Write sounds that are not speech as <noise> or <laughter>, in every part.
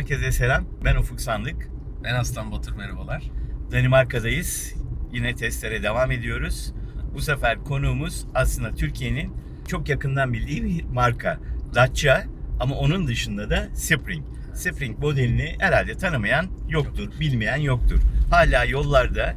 Herkese selam. Ben Ufuk Sandık. Ben Aslan Batur merhabalar. Danimarka'dayız. Yine testlere devam ediyoruz. Bu sefer konuğumuz aslında Türkiye'nin çok yakından bildiği bir marka. Dacia ama onun dışında da Spring. Spring modelini herhalde tanımayan yoktur, bilmeyen yoktur. Hala yollarda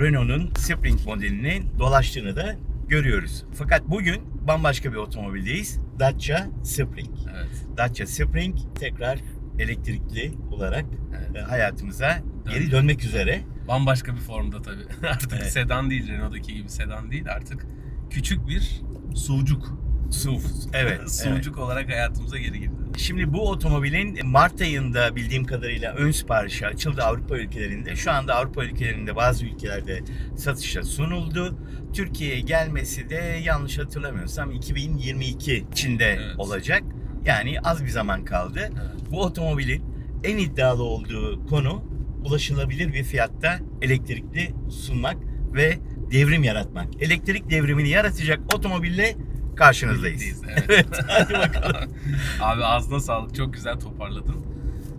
Renault'un Spring modelinin dolaştığını da görüyoruz. Fakat bugün bambaşka bir otomobildeyiz. Dacia Spring. Evet. Dacia Spring tekrar elektrikli olarak Evet. e, hayatımıza geri dönmek üzere. Bambaşka bir formda tabii. <laughs> Artık Evet. sedan değil, Renault'daki gibi sedan değil. Artık küçük bir sucuk. SUV. Evet. evet. sucuk olarak hayatımıza geri girdi. Şimdi bu otomobilin Mart ayında bildiğim kadarıyla ön siparişi açıldı Avrupa ülkelerinde. Şu anda Avrupa ülkelerinde bazı ülkelerde satışa sunuldu. Türkiye'ye gelmesi de yanlış hatırlamıyorsam 2022 içinde Evet. olacak. Yani az bir zaman kaldı. Evet. Bu otomobilin en iddialı olduğu konu ulaşılabilir bir fiyatta elektrikli sunmak ve devrim yaratmak. Elektrik devrimini yaratacak otomobille karşınızdayız. Birlikteyiz, <laughs> Evet, hadi bakalım. <laughs> Abi ağzına sağlık. Çok güzel toparladın.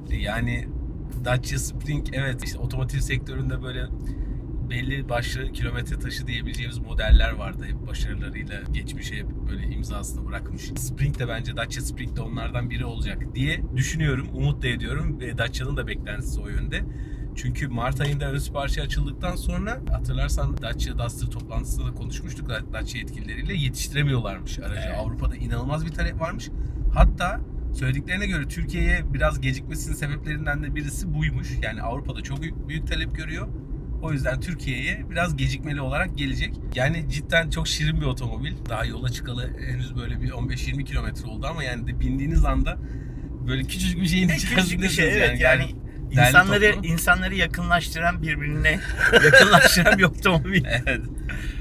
Yani Dacia Spring evet işte otomotiv sektöründe böyle belli başlı kilometre taşı diyebileceğimiz modeller vardı. Hep başarılarıyla geçmişe hep böyle imzasını bırakmış. Spring de bence Dacia Spring de onlardan biri olacak diye düşünüyorum. Umut da ediyorum. Ve Dacia'nın da beklentisi o yönde. Çünkü Mart ayında ön siparişi açıldıktan sonra hatırlarsan Dacia Duster toplantısında da konuşmuştuk Dacia yetkilileriyle yetiştiremiyorlarmış aracı. Evet. Avrupa'da inanılmaz bir talep varmış. Hatta söylediklerine göre Türkiye'ye biraz gecikmesinin sebeplerinden de birisi buymuş. Yani Avrupa'da çok büyük, büyük talep görüyor. O yüzden Türkiye'ye biraz gecikmeli olarak gelecek. Yani cidden çok şirin bir otomobil. Daha yola çıkalı henüz böyle bir 15-20 kilometre oldu ama yani de bindiğiniz anda böyle küçücük bir şeyin <laughs> Küçük bir şey evet yani, Değerli insanları toplu. insanları yakınlaştıran birbirine <laughs> yakınlaştıran bir otomobil. Evet.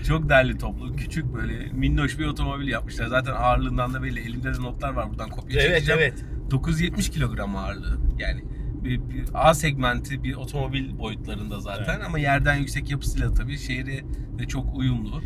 Çok değerli toplu. Küçük böyle minnoş bir otomobil yapmışlar. Zaten ağırlığından da belli. Elimde de notlar var. Buradan kopya evet çekeceğim. evet. 970 kilogram ağırlığı. Yani bir, bir A segmenti bir otomobil boyutlarında zaten Evet. ama yerden yüksek yapısıyla tabii şehre de çok uyumlu.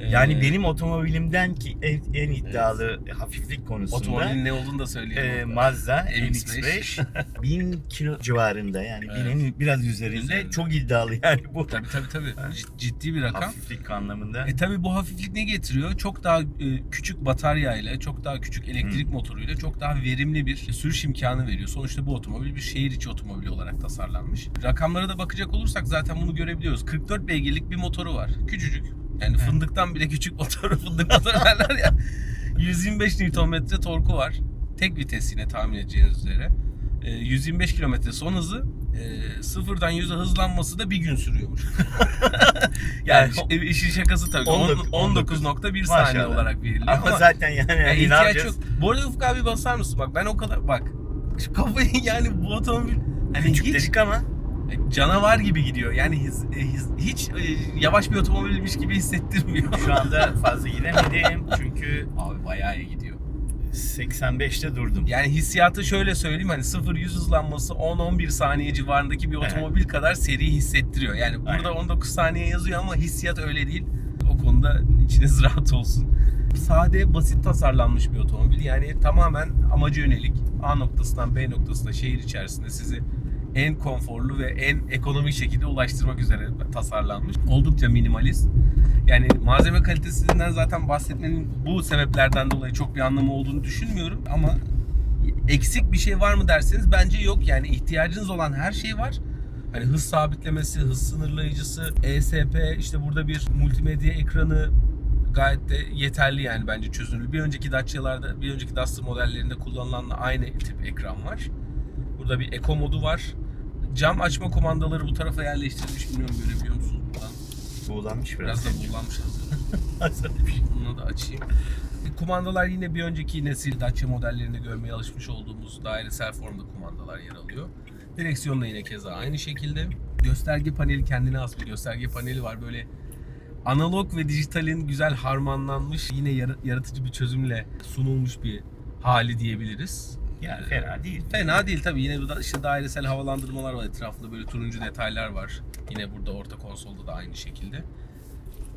Ee, Yani benim otomobilimden ki en, en iddialı hafiflik konusunda otomobilin ne olduğunu da söyleyelim. e. Mazda MX-5. MX-5 1000 kilo civarında yani Evet. binin biraz üzerinde Üzerinde. çok iddialı yani bu Tabii tabii tabii. Cid- Ciddi bir rakam. hafiflik anlamında. E tabi bu hafiflik ne getiriyor? Çok daha e, küçük bataryayla, çok daha küçük elektrik motoruyla çok daha verimli bir sürüş imkanı veriyor. Sonuçta bu otomobil bir şehir içi otomobili olarak tasarlanmış. Rakamlara da bakacak olursak zaten bunu görebiliyoruz. 44 beygirlik bir motoru var. Küçücük. Yani fındıktan bile küçük motoru <laughs> fındık motoru derler ya. 125 Nm torku var. Tek vites yine tahmin edeceğiniz üzere. E, 125 km son hızı e, sıfırdan 100'e hızlanması da bir gün sürüyormuş. <laughs> yani Yani işin şakası tabii. 19 19.1 saniye Maşallah. olarak veriliyor. ama, Ama, zaten yani, yani yani ne ihtiyaç yapacağız? yok. Bu arada Ufuk abi basar mısın? Bak ben o kadar bak. Şu kafayı <laughs> yani bu otomobil hani Küçük hiç dedik ama canavar gibi gidiyor. Yani his- e, his- hiç e, yavaş bir otomobilmiş gibi hissettirmiyor. şu anda fazla gidemedim çünkü Abi bayağı iyi gidiyor. 85'te durdum. Yani hissiyatı şöyle söyleyeyim hani 0-100 hızlanması 10-11 saniye civarındaki bir Evet. otomobil kadar seri hissettiriyor. Yani burada Aynen. 19 saniye yazıyor ama hissiyat öyle değil. O konuda içiniz <laughs> rahat olsun. Sade, basit tasarlanmış bir otomobil. Yani tamamen amaca yönelik A noktasından B noktasına şehir içerisinde sizi en konforlu ve en ekonomik şekilde ulaştırmak üzere tasarlanmış. Oldukça minimalist. Yani malzeme kalitesinden zaten bahsetmenin bu sebeplerden dolayı çok bir anlamı olduğunu düşünmüyorum ama eksik bir şey var mı derseniz bence yok. Yani ihtiyacınız olan her şey var. Hani hız sabitlemesi, hız sınırlayıcısı, ESP, işte burada bir multimedya ekranı gayet de yeterli yani bence çözünürlü. Bir önceki Dacia'larda, bir önceki Duster modellerinde kullanılan aynı tip ekran var. Burada bir Eco modu var. Cam açma kumandaları bu tarafa yerleştirilmiş. Bilmiyorum görebiliyor musunuz buradan? Buğulanmış biraz. Biraz da buğulanmış hazır. <laughs> Hazır. Bunu da açayım. E, Kumandalar yine bir önceki nesil Dacia modellerinde görmeye alışmış olduğumuz dairesel formda kumandalar yer alıyor. Direksiyon da yine keza aynı şekilde. Gösterge paneli kendine has bir gösterge paneli var. Böyle analog ve dijitalin güzel harmanlanmış yine yara- yaratıcı bir çözümle sunulmuş bir hali diyebiliriz. Yani fena değil. Fena değil tabii. Yine burada işte dairesel havalandırmalar var etrafında böyle turuncu detaylar var. Yine burada orta konsolda da aynı şekilde.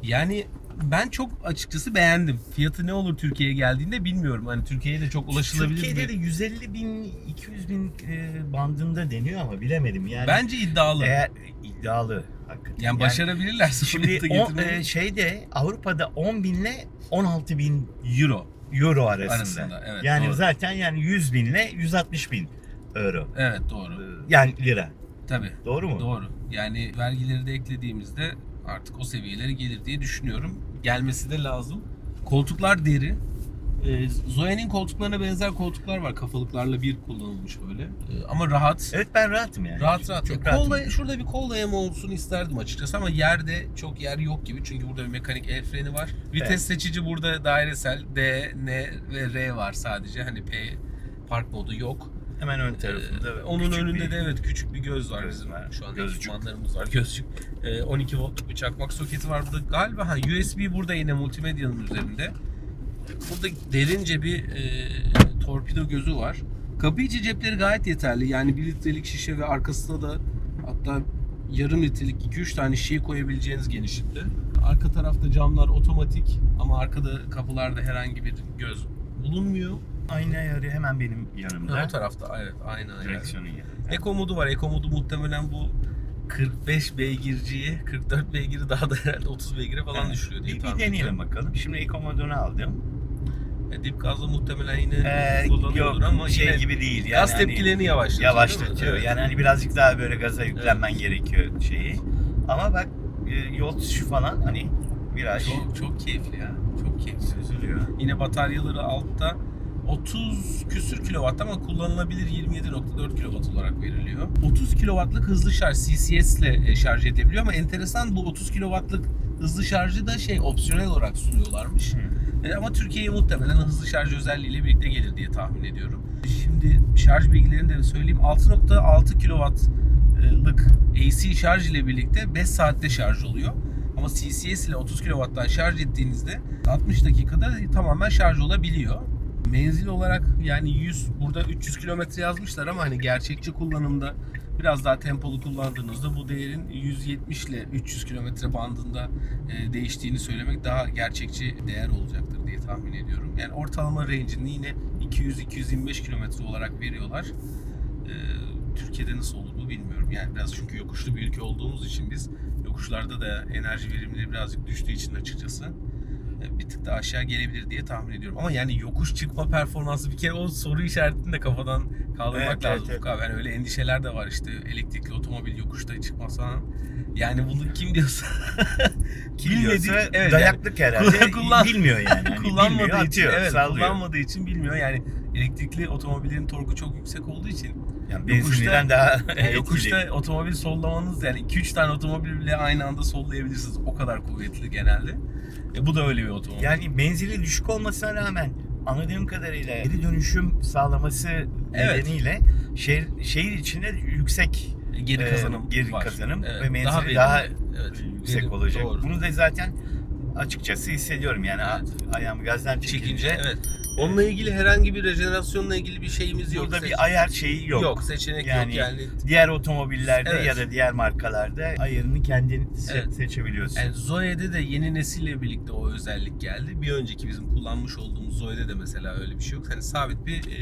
Yani ben çok açıkçası beğendim. Fiyatı ne olur Türkiye'ye geldiğinde bilmiyorum. Hani Türkiye'ye de çok ulaşılabilir Türkiye'de bir- de 150 bin, 200 bin e, bandında deniyor ama bilemedim yani. Bence iddialı. Eğer iddialı hakikaten. yani başarabilirlerse Şimdi fiyatı o, e, şeyde Avrupa'da 10 binle 16 bin euro euro arasında. arasında. Evet, yani doğru. zaten yani 100 binle 160 bin euro. Evet doğru. E, Yani lira. Tabii. Doğru mu? Doğru. Yani vergileri de eklediğimizde artık o seviyelere gelir diye düşünüyorum. Gelmesi de lazım. Koltuklar deri. Ee, Zoe'nin koltuklarına benzer koltuklar var. Kafalıklarla bir kullanılmış böyle. Ee, ama rahat. Evet ben rahatım yani. Rahat rahat. Çok rahatım. Kol day- şurada bir kol dayama olsun isterdim açıkçası ama yerde çok yer yok gibi. Çünkü burada bir mekanik el freni var. Vites Evet. seçici burada dairesel. D, N ve R var sadece. Hani P park modu yok. Hemen ön tarafında. Ee, Onun önünde bir- de evet küçük bir göz var bizim. var. Şu an Gözcük. ekipmanlarımız var. Gözcük. Ee, 12 voltluk bir çakmak soketi var burada. Galiba ha, USB burada yine multimedyanın üzerinde. Burada derince bir e, torpido gözü var. Kapı içi cepleri gayet yeterli. Yani 1 litrelik şişe ve arkasına da hatta yarım litrelik 2-3 tane şişe koyabileceğiniz genişlikte. Arka tarafta camlar otomatik ama arkada kapılarda herhangi bir göz bulunmuyor. Ayna ayarı hemen benim yanımda. O tarafta evet aynı aynı. Direksiyonun yanında. Eko modu var. Eko modu muhtemelen bu 45 beygirciyi 44 beygiri daha da herhalde 30 beygire falan Evet. düşürüyor diye Bir, bir deneyelim bakalım. Şimdi Eco modunu aldım. E, dip gazla muhtemelen yine Ee, kullanıyordur yok ama şey yine gibi değil. Yani gaz hani tepkilerini yavaşlatıyor. yavaşlatıyor. Evet. Yani hani birazcık daha böyle gaza yüklenmen gerekiyor şeyi. Ama bak e, yol tutuşu falan hani viraj çok, çok keyifli ya. Çok keyifli. süzülüyor. Yine bataryaları altta 30 küsür kilowatt ama kullanılabilir 27.4 kilowatt olarak veriliyor. 30 kilowattlık hızlı şarj CCS ile e, şarj edebiliyor ama enteresan bu 30 kilowattlık hızlı şarjı da şey opsiyonel olarak sunuyorlarmış. E, Ama Türkiye'ye muhtemelen hızlı şarj özelliğiyle birlikte gelir diye tahmin ediyorum. Şimdi şarj bilgilerini de söyleyeyim. 6.6 kW'lık AC şarj ile birlikte 5 saatte şarj oluyor. Ama CCS ile 30 kW'dan şarj ettiğinizde 60 dakikada tamamen şarj olabiliyor. Menzil olarak yani 100 burada 300 kilometre yazmışlar ama hani gerçekçi kullanımda biraz daha tempolu kullandığınızda bu değerin 170 ile 300 kilometre bandında e, değiştiğini söylemek daha gerçekçi değer olacaktır diye tahmin ediyorum. Yani ortalama range'ini yine 200-225 kilometre olarak veriyorlar. E, Türkiye'de nasıl olur bu bilmiyorum. Yani biraz çünkü yokuşlu bir ülke olduğumuz için biz yokuşlarda da enerji verimleri birazcık düştüğü için açıkçası bir tık daha aşağı gelebilir diye tahmin ediyorum. Ama yani yokuş çıkma performansı bir kere o soru işaretini de kafadan kaldırmak Evet, lazım. evet. Yani öyle endişeler de var işte elektrikli otomobil yokuşta çıkmaz falan. Yani bunu kim diyorsa <laughs> Kim Bilmediği- diyorsa evet, dayaklık herhalde. <laughs> Kullan- bilmiyor yani. Hani <laughs> kullanmadığı bilmiyor, için, atıyor, evet, sallıyor. kullanmadığı için bilmiyor. Yani elektrikli otomobilin torku çok yüksek olduğu için Yani benzinliden daha yani yokuşta <laughs> <laughs> otomobil sollamanız yani 2-3 tane otomobil bile aynı anda sollayabilirsiniz. O kadar kuvvetli genelde. E, bu da öyle bir otomobil. Yani menzili düşük olmasına rağmen anladığım kadarıyla geri dönüşüm sağlaması Evet. nedeniyle şehir, şehir içinde yüksek geri e, kazanım geri var. kazanım Evet, ve menzili daha, verimli. evet, yüksek verim- olacak. Doğru. Bunu da zaten açıkçası hissediyorum yani Evet. ayağımı gazdan çekince. çekince evet. Onunla ilgili herhangi bir rejenerasyonla ilgili bir şeyimiz yok. Burada bir ayar şeyi yok. yok. seçenek Yani- yok yani. Diğer otomobillerde Evet. ya da diğer markalarda ayarını kendin Evet. seçebiliyorsun. Yani Zoe'de de yeni nesille birlikte o özellik geldi. Bir önceki bizim kullanmış olduğumuz Zoe'de de mesela öyle bir şey yok. Hani sabit bir e,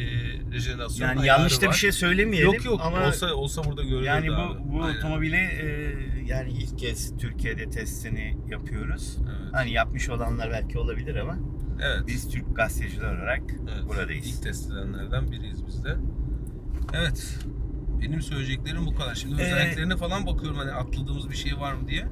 rejenerasyon yani ayarı yanlış da bir şey söylemeyelim Yok yok ama olsa olsa burada görülürdü yani bu abi. bu Aynen. otomobili e, yani ilk kez Türkiye'de testini yapıyoruz. Evet. Hani yapmış olanlar belki olabilir ama evet. biz Türk gazeteciler olarak Evet, buradayız. İlk test edenlerden biriyiz biz de. Evet. Benim söyleyeceklerim bu kadar. Şimdi Ee, özelliklerine falan bakıyorum hani atladığımız bir şey var mı diye.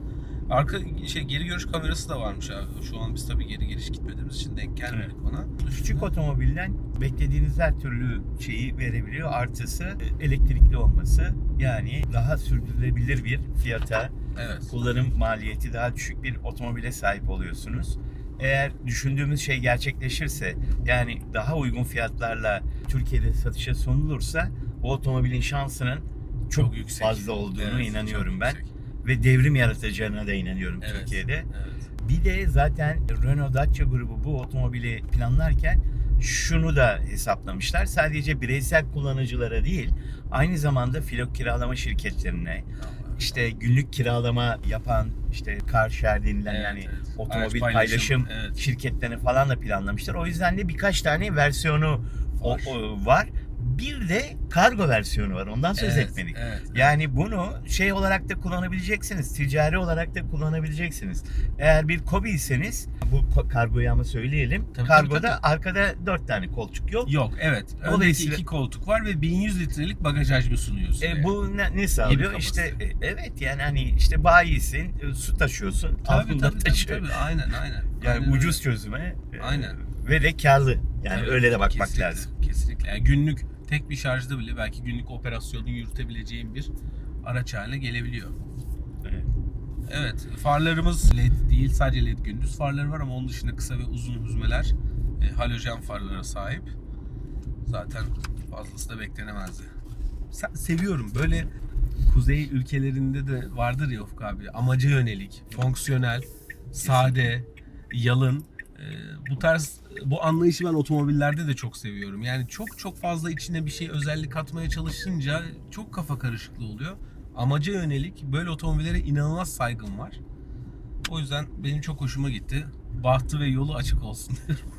Arka şey geri görüş kamerası da varmış abi. Şu an biz tabii geri geliş gitmediğimiz için denk gelmedik ona. Küçük otomobilden beklediğiniz her türlü şeyi verebiliyor. Artısı e, elektrikli olması. Yani daha sürdürülebilir bir fiyata, Evet. kullanım maliyeti daha düşük bir otomobile sahip oluyorsunuz. Eğer düşündüğümüz şey gerçekleşirse yani daha uygun fiyatlarla Türkiye'de satışa sunulursa bu otomobilin şansının çok, yüksek. fazla olduğunu Evet, inanıyorum çok ben yüksek. ve devrim yaratacağına da inanıyorum Evet, Türkiye'de. Evet. Bir de zaten Renault Dacia grubu bu otomobili planlarken şunu da hesaplamışlar. Sadece bireysel kullanıcılara değil, aynı zamanda filo kiralama şirketlerine, işte günlük kiralama yapan işte car share denilen Evet, yani evet. otomobil Araç paylaşım, evet. şirketlerini falan da planlamışlar. O yüzden de birkaç tane versiyonu o- Var. o- var. Bir de kargo versiyonu var. Ondan söz Evet, etmedik. evet, evet. Yani bunu şey olarak da kullanabileceksiniz. Ticari olarak da kullanabileceksiniz. Eğer bir kobiyseniz bu kargoyu ama söyleyelim. Tabii, Kargoda tabii, tabii. arkada dört tane koltuk yok. Yok evet. Öndeki Dolayısıyla- iki koltuk var ve 1100 litrelik bagaj hacmi sunuyor size. E, bu ne, ne sağlıyor? İşte e, evet yani hani işte bayisin, e, su taşıyorsun, tabii, tabii, tabii, taşıyor. tabii. Aynen aynen. Yani Aynen ucuz öyle. çözüme e, Aynen. ve de karlı. Yani Tabii, öyle de bakmak kesinlikle, lazım. Kesinlikle. Yani günlük tek bir şarjda bile belki günlük operasyonu yürütebileceğim bir araç haline gelebiliyor. Evet. Evet, farlarımız LED değil, sadece LED gündüz farları var ama onun dışında kısa ve uzun hüzmeler e, halojen farlara sahip. Zaten fazlası da beklenemezdi. Sen, seviyorum böyle kuzey ülkelerinde de vardır ya Ufuk abi. Amaca yönelik, fonksiyonel, sade, yalın. E, bu tarz bu anlayışı ben otomobillerde de çok seviyorum. Yani çok çok fazla içine bir şey özellik katmaya çalışınca çok kafa karışıklığı oluyor. Amaca yönelik böyle otomobillere inanılmaz saygım var. O yüzden benim çok hoşuma gitti. Bahtı ve yolu açık olsun.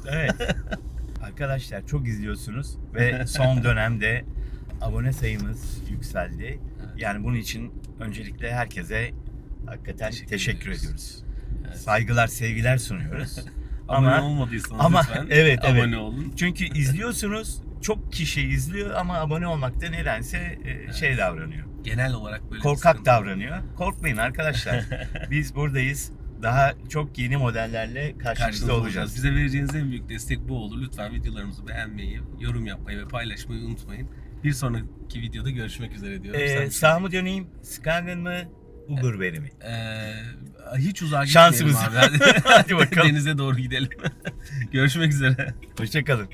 Evet. <laughs> Arkadaşlar çok izliyorsunuz ve son dönemde abone sayımız yükseldi. Yani bunun için öncelikle herkese hakikaten Teşekkür teşekkür, ediyoruz. ediyoruz. Evet. Saygılar, sevgiler sunuyoruz. <laughs> abone ama olmadıysanız ama- lütfen <laughs> evet, evet. abone olun. çünkü izliyorsunuz, çok kişi izliyor ama abone olmakta nedense e, şey davranıyor. Genel olarak böyle Korkak davranıyor. Korkmayın arkadaşlar. <laughs> Biz buradayız. Daha çok yeni modellerle karşınızda Karşınızda olacağız. Bize vereceğiniz en büyük destek bu olur. Lütfen videolarımızı beğenmeyi, yorum yapmayı ve paylaşmayı unutmayın. Bir sonraki videoda görüşmek üzere diyorum. Ee, sağ mı döneyim? Skagen mı? Uber beri mi? Ee, hiç uzağa Şansımız. gitmeyelim abi. Hadi, <laughs> Hadi bakalım. <laughs> Denize doğru gidelim. <laughs> Görüşmek üzere. Hoşçakalın.